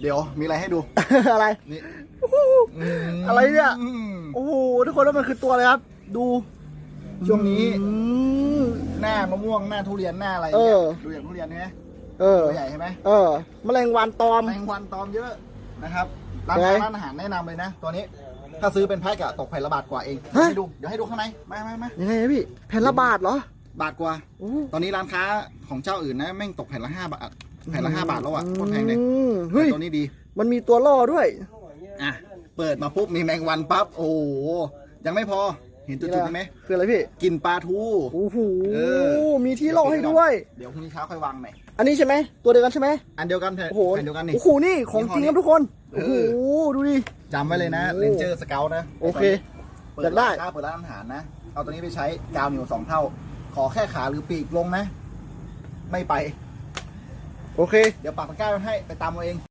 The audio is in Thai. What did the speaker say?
เดี๋ยวมีอะไรให้ดู อะไรนี่อะไรเนี่ยอืมโอ้โหทุกคนแล้วมันคือตัวอะไรครับ ดูช่วงนี้อืมหน้ามะม่วงหน้าทุเรียนหน้าอะไรเอเนี่ยอดูอย่างทุเรียนใช่ไหมเออตัวใหญ่ใช่ไหมเออแมลงวันตอมแมงวันตอมเยอะนะครับร้านไงร้านอาหารแนะนำเลยนะ ตัวนี้ถ้าซื้อเป็นแพ็คอะตกแผ่นละบาทกว่าเองฮะให้ดูเดี๋ยวให้ดูข้างในมามามายังไงนะพี่แผ่นละบาทเหรอ บาทกว่าโอ้ตอนนี้ร้านค้าของเจ้าอื่นนะแม่งตกแผ่นละห้าบาท แผ่นละห้าบาทแล้วอะโคตรแพงเลยอืมเฮ้ย แต่ตัวนี้ดี มันมีตัวล่อด้วย อะ เปิดมาปุ๊บมีแมงวันปั๊บ โอ้โห ยังไม่พอ เห็นจุดๆนี้ไหมคืออะไรพี่ กินปลาทู โอ้โห เออ มีที่ล่อให้ด้วย เดี๋ยวพรุ่งนี้เช้าค่อยวางใหม่ อันนี้ใช่ไหม ตัวเดียวกันใช่ไหมอันเดียวกันแผ่นโอ้โห แผ่นเดียวกันนี่ โอ้โห นี่ของจริงครับทุกคน เอโอ้อ โห ดูดิ จำไว้เลยนะโอ้เรนเจอร์สเกลนะโอเคเปิอยาดกได้ ร้านค้าเปิดร้านอาหารนะ เอาตัวนี้ไปใช้กาวเหนียวสองเท่า ขอแค่ขาหรือปีกลงนะ ไม่ไป โอเค เดี๋ยวปากตะกร้าไว้ให้ไปตามเอาเอง